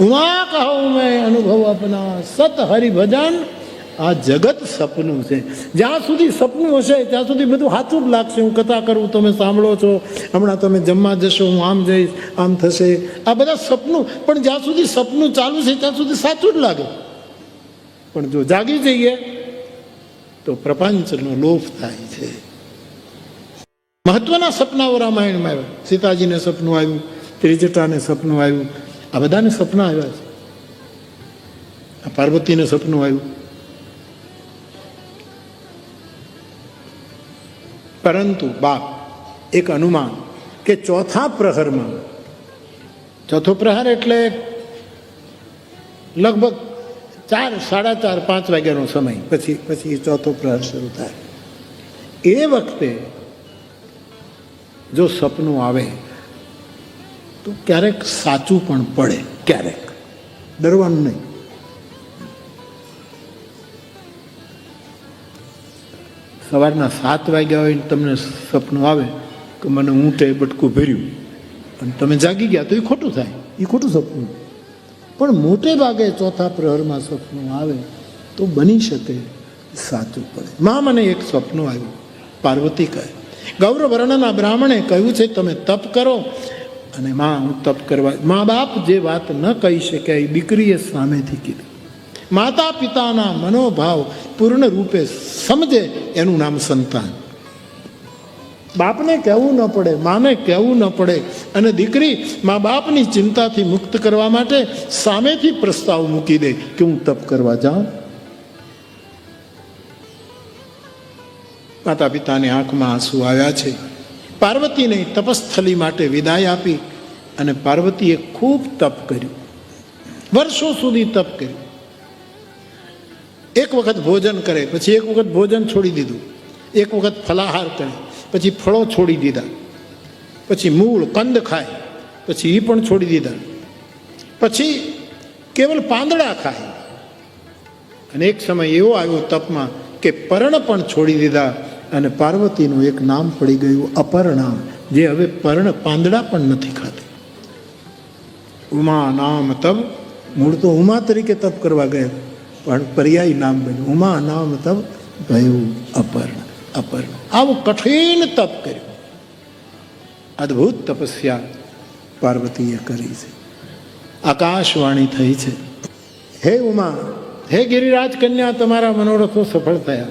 ઉમા કહું મેં, અનુભવ અપના. સત હરિભજન આ જગત સપનું છે. જ્યાં સુધી સપનું હશે, ત્યાં સુધી બધું સાચું જ લાગશે. હું કથા કરું, તમે સાંભળો છો. હમણાં તમે જમવા જશો, હું આમ જઈશ, આમ થશે. આ બધા સપનું, પણ જ્યાં સુધી સપનું ચાલુ છે, ત્યાં સુધી સાચું જ લાગે. પણ જો જાગી જઈએ, તો પ્રપંચનો લોપ થાય છે. મહત્વના સપનાઓ રામાયણમાં આવ્યા. સીતાજીને સપનું આવ્યું, ત્રિજટાને સપનું આવ્યું આ બધાને સપના આવ્યા છે. આ પાર્વતીને સપનું આવ્યું. પરંતુ બાપ, એક અનુમાન કે ચોથા પ્રહરમાં, ચોથો પ્રહાર એટલે લગભગ ચાર, સાડા ચાર, પાંચ વાગ્યાનો સમય. પછી પછી ચોથો પ્રહર શરૂ થાય. એ વખતે જો સપનું આવે તો ક્યારેક સાચું પણ પડે. ક્યારેક. ડરવાનું નહીં. સવારના સાત વાગ્યા હોય ને તમને સપનું આવે કે મને ઊંટે બટકું ભર્યું. અને તમે જાગી ગયા તો એ ખોટું થાય. એ ખોટું સપનું. પણ મોટે ભાગે ચોથા પ્રહરમાં સપનું આવે તો બની શકે સાચું પડે. માં મને એક સપનું આવ્યું. પાર્વતી કહે ગૌરવ વર્ણના બ્રાહ્મણે કહ્યું છે તમે તપ કરો અને માં હું તપ કરવા મા બાપ જે વાત ન કહી શકે એ દીકરીએ સામેથી કીધી. માતા પિતાના મનોભાવ પૂર્ણ રૂપે સમજે એનું નામ સંતાન. બાપને કહેવું ન પડે, માને કહેવું ન પડે અને દીકરી મા બાપની ચિંતાથી મુક્ત કરવા માટે સામેથી પ્રસ્તાવ મૂકી દે કે હું તપ કરવા જાઉં. માતા પિતાની આંખમાં આંસુ આવ્યા છે. પાર્વતીને તપસ્થલી માટે વિદાય આપી અને પાર્વતીએ ખૂબ તપ કર્યું. વર્ષો સુધી તપ કર્યું. એક વખત ભોજન કરે, પછી એક વખત ભોજન છોડી દીધું. એક વખત ફલાહાર કરે, પછી ફળો છોડી દીધા. પછી મૂળ, કંદ ખાય, પછી એ પણ છોડી દીધા. પછી કેવલ પાંદડા ખાય. અને એક સમય એવો આવ્યો તપમાં કે પર્ણ પણ છોડી દીધા અને પાર્વતીનું એક નામ પડી ગયું અપર્ણા, જે હવે પર્ણ પાંદડા પણ નથી ખાતી. ઉમા નામ તપ મૂળ તો ઉમા તરીકે તપ કરવા ગયા, પણ પર્યાય નામ બન્યું. ઉમા નામ તપ ભયું અપર્ણ અપર્ણ. આવું કઠિન તપ કર્યું. અદ્ભુત તપસ્યા પાર્વતીએ કરી છે. આકાશવાણી થઈ છે. હે ઉમા, હે ગિરિરાજ કન્યા, તમારા મનોરથો સફળ થયા.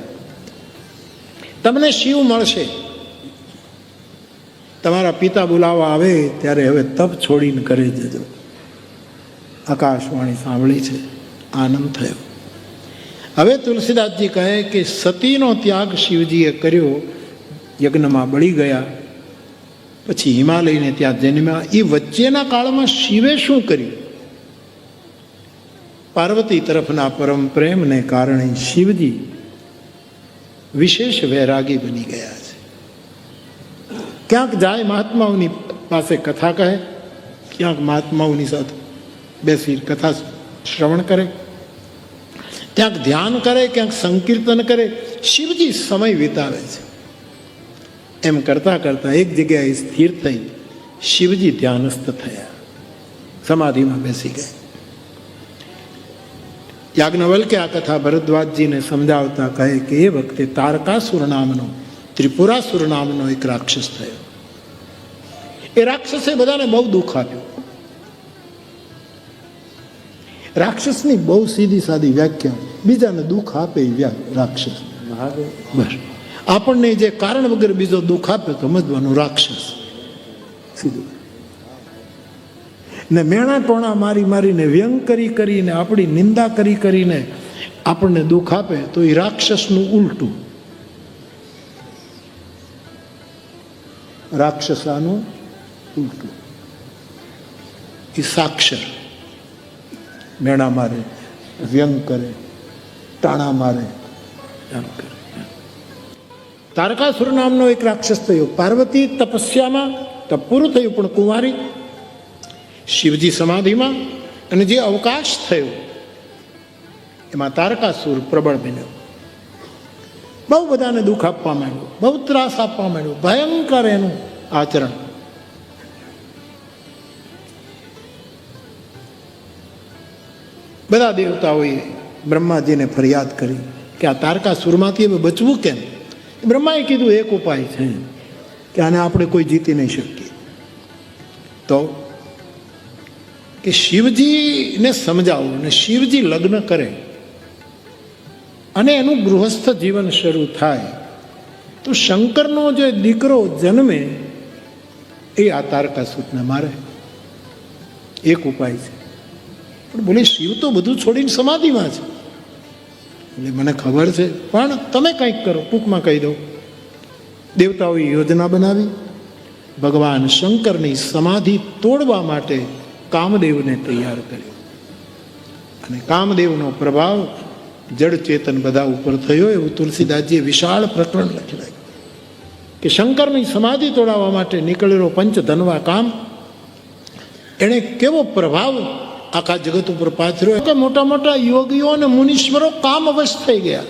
તમને શિવ મળશે. તમારા પિતા બોલાવવા આવે ત્યારે હવે તપ છોડીને કરે જજો. આકાશવાણી સાંભળી છે. આનંદ થયો. હવે તુલસીદાસજી કહે કે સતીનો ત્યાગ શિવજીએ કર્યો. યજ્ઞમાં બળી ગયા. પછી હિમાલયને ત્યાં જન્મ્યા. એ વચ્ચેના કાળમાં શિવે શું કર્યું? પાર્વતી તરફના પરમ પ્રેમને કારણે શિવજી વિશેષ વૈરાગી બની ગયા છે. ક્યાંક જાય મહાત્માઓની પાસે કથા કહે, ક્યાંક મહાત્માઓની સાથે બેસી કથા શ્રવણ કરે, ક્યાંક ધ્યાન કરે, ક્યાંક સંકીર્તન કરે, શિવજી સમય વિતાવે છે. એમ કરતા કરતા એક જગ્યાએ સ્થિર થઈ શિવજી ધ્યાનસ્થ થયા, સમાધિમાં બેસી ગયા. યાજ્ઞવલ્કે આ કથા ભરદ્વાજજીને સમજાવતા કહે કે એ વખતે તારકાસુર નામનો ત્રિપુરાસુર નામનો એક રાક્ષસ થયો. એ રાક્ષસે બધાને બહુ દુઃખ આપ્યું. રાક્ષસની બહુ સીધી સાદી વ્યાખ્યા બીજાને દુઃખ આપે રાક્ષસ. બસ. આપણને જે કારણ વગર બીજો દુઃખ આપે તો સમજવાનું રાક્ષસ. સીધું. ને મેણા ટોણા મારી મારીને વ્યંગ કરી કરીને, આપણી નિંદા કરી કરીને આપણને દુઃખ આપે તો એ રાક્ષસનું ઉલટું. રાક્ષસાનું ઉલટું. એ સાક્ષર. મેણા મારે, વ્યંગ કરે ટાણા મારે. તારકાસુર નામનો એક રાક્ષસ થયો. પાર્વતી તપસ્યામાં તપ થયું, પણ કુંવારી શિવજી સમાધિમાં અને જે અવકાશ થયો, એમાં તારકાસુર પ્રબળ બન્યો. બહુ બધાને દુઃખ આપવા માંડ્યું, બહુ ત્રાસ આપવા માંડ્યું, ભયંકર એનું આચરણ. બધા દેવતાઓએ બ્રહ્માજીને ફરિયાદ કરી કે આ તારકાસુરમાંથી હવે બચવું કેમ? બ્રહ્માએ કીધું, એક ઉપાય છે કે આને આપણે કોઈ જીતી નહીં શકીએ. તો કે શિવજીને સમજાવો ને શિવજી લગ્ન કરે અને એનું ગૃહસ્થ જીવન શરૂ થાય, તો શંકરનો જે દીકરો જન્મે, એ આ તારકાસુરને મારે. એક ઉપાય છે. પણ બોલે, શિવ તો બધું છોડીને સમાધિમાં છે. એટલે મને ખબર છે, પણ તમે કંઈક કરો, ટૂંકમાં કહી દો દેવતાઓએ યોજના બનાવી. ભગવાન શંકરની સમાધિ તોડવા માટે કામદેવને તૈયાર કર્યો. અને કામદેવનો પ્રભાવ જડ ચેતન બધા ઉપર થયો એવું તુલસીદાસજીએ વિશાળ પ્રકરણ લખી કે શંકરની સમાધિ તોડાવવા માટે નીકળેલો પંચ ધનવા કામ, એણે કેવો પ્રભાવ આખા જગત ઉપર પાથર્યો? કે મોટા મોટા યોગીઓ અને મુનીશ્વરો કામ અવશ થઈ ગયા.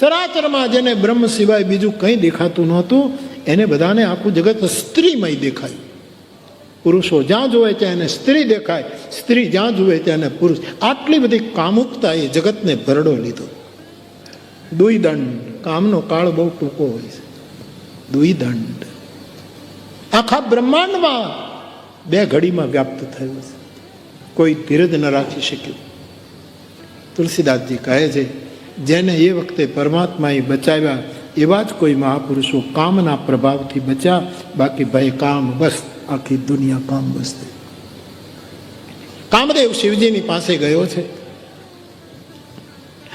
ચરાચરમાં જેને બ્રહ્મ સિવાય બીજું કંઈ દેખાતું નહોતું, એને બધાને આખું જગત સ્ત્રીમય દેખાયું. પુરુષો જ્યાં જુએ ત્યાં એને સ્ત્રી દેખાય સ્ત્રી જ્યાં જુએ ત્યાં એને પુરુષ. આટલી બધી કામુકતા એ જગતને ભરડો લીધો. દુઈદંડ. કામનો કાળ બહુ ટૂંકો હોય છે. દુઈદંડ. આખા બ્રહ્માંડમાં બે ઘડીમાં વ્યાપ્ત થયું છે. કોઈ ધીરજ ન રાખી શક્યું. તુલસીદાસજી કહે છે જેને એ વખતે પરમાત્માએ બચાવ્યા એવા જ કોઈ મહાપુરુષો કામના પ્રભાવથી બચ્યા. બાકી ભય કામ બસ. આખી દુનિયા કામ થઈ કામદેવ શિવજીની પાસે ગયો છે.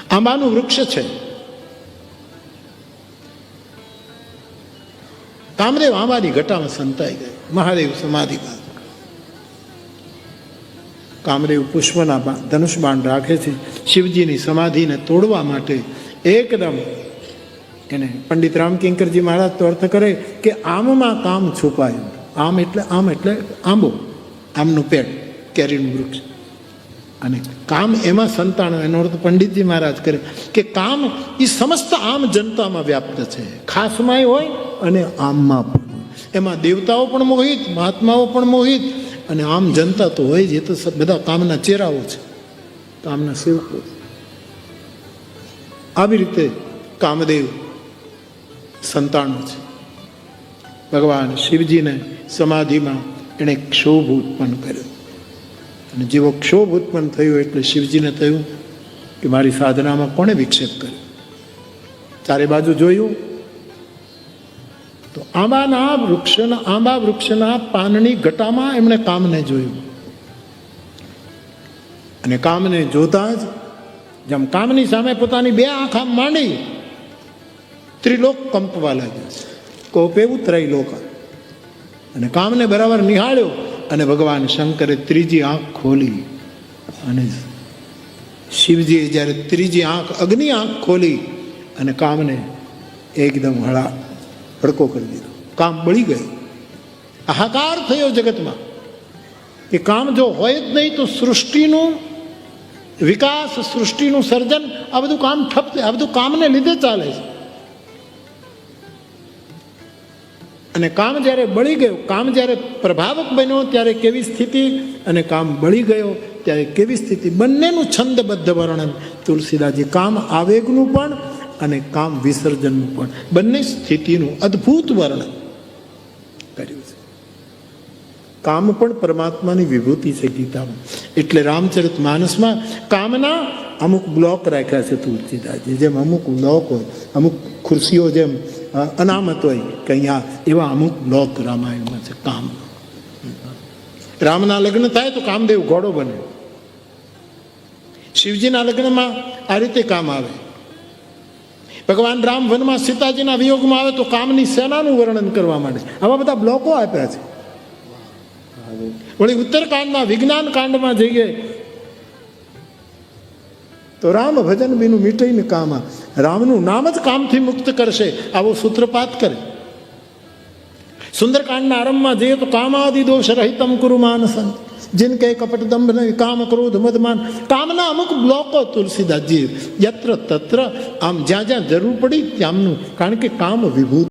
આંબાનું વૃક્ષ છે. કામદેવ આંબાની ઘટામાં સંતાઈ ગયો મહાદેવ સમાધિમાં કામદેવ પુષ્પના ધનુષબાણ ધનુષ બાણ રાખે છે. શિવજીની સમાધિને તોડવા માટે એકદમ એને પંડિત રામકિંકરજી મહારાજ તો અર્થ કરે કે આમમાં કામ છુપાયું. આમ એટલે આમ એટલે આંબો, આમનું પેટ, કેરીનું વૃક્ષ અને કામ એમાં સંતાણો એનો અર્થ પંડિતજી મહારાજ કરે કે કામ એ સમસ્ત આમ જનતામાં વ્યાપ્ત છે ખાસમાંય હોય અને આમમાં પણ. એમાં દેવતાઓ પણ મોહિત, મહાત્માઓ પણ મોહિત અને આમ જનતા તો હોય જ, એ તો બધા કામના ચહેરાઓ છે કામના સેવકો. આવી રીતે કામદેવ સંતાણો છે ભગવાન શિવજીને સમાધિમાં એણે ક્ષોભ ઉત્પન્ન કર્યો. અને જેવો ક્ષોભ ઉત્પન્ન થયો એટલે શિવજીને થયું કે મારી સાધનામાં કોણે વિક્ષેપ કર્યો? ચારે બાજુ જોયું તો આંબાના વૃક્ષના આંબા વૃક્ષના પાનની ઘટામાં એમણે કામને જોયું. અને કામને જોતા જ જેમ કામની સામે પોતાની બે આંખ માંડી, ત્રિલોક કંપવા લાગ્યો. કોપેવું ત્રૈલોક અને કામને બરાબર નિહાળ્યો અને ભગવાન શંકરે ત્રીજી આંખ ખોલી. અને શિવજીએ જ્યારે ત્રીજી આંખ, અગ્નિ આંખ ખોલી અને કામને એકદમ હળા હડકો કરી દીધો. કામ બળી ગયું. હાહાકાર થયો જગતમાં. કે કામ જો હોય જ નહીં તો સૃષ્ટિનું વિકાસ, સૃષ્ટિનું સર્જન, આ બધું કામ ઠપ, આ બધું કામને લીધે ચાલે છે. અને કામ જ્યારે બળી ગયું, કામ જ્યારે પ્રભાવક બન્યો, ત્યારે કેવી સ્થિતિ? અને કામ બળી ગયો, ત્યારે કેવી સ્થિતિ? બંનેનું છંદબદ્ધ વર્ણન તુલસીદાસજી, કામ આવેગનું પણ અને કામ વિસર્જનનું પણ. બંને સ્થિતિનું અદ્ભુત વર્ણન કર્યું છે. કામ પણ પરમાત્માની વિભૂતિ છે ગીતામાં. એટલે રામચરિત માનસમાં કામના અમુક બ્લોક રાખ્યા છે તુલસીદાસજી. જેમ અમુક બ્લોક હોય, અમુક ખુરશીઓ જેમ અનામત હોય કે અહીંયા એવા અમુક બ્લોક રામાયણમાં છે, કામ. રામના લગ્ન થાય તો કામદેવ ઘોડો બને. શિવજીના લગ્નમાં આ રીતે કામ આવે. ભગવાન રામ વનમાં સીતાજીના વિયોગમાં આવે તો કામની સેનાનું વર્ણન કરવા માંડે આવા બધા બ્લોકો આપ્યા છે. વળી ઉત્તરકાંડના વિજ્ઞાન કાંડમાં જઈએ તો રામ ભજન બીનું મીટઈને કામા રામનું નામ જ કામથી મુક્ત કરશે. આવો સૂત્રપાત કરે. સુંદરકાંડના આરંભમાં જઈએ તો કામાદિ દોષ રહિતમ કુરુ માનસન. જીન કે કપટ દંભ નહીં કામ ક્રોધ મદમાન કામના અમુક બ્લોકો તુલસીદાસજી, યત્ર તત્ર આમ જ્યાં જ્યાં જરૂર પડી ત્યાંનું. કારણ કે કામ વિભૂત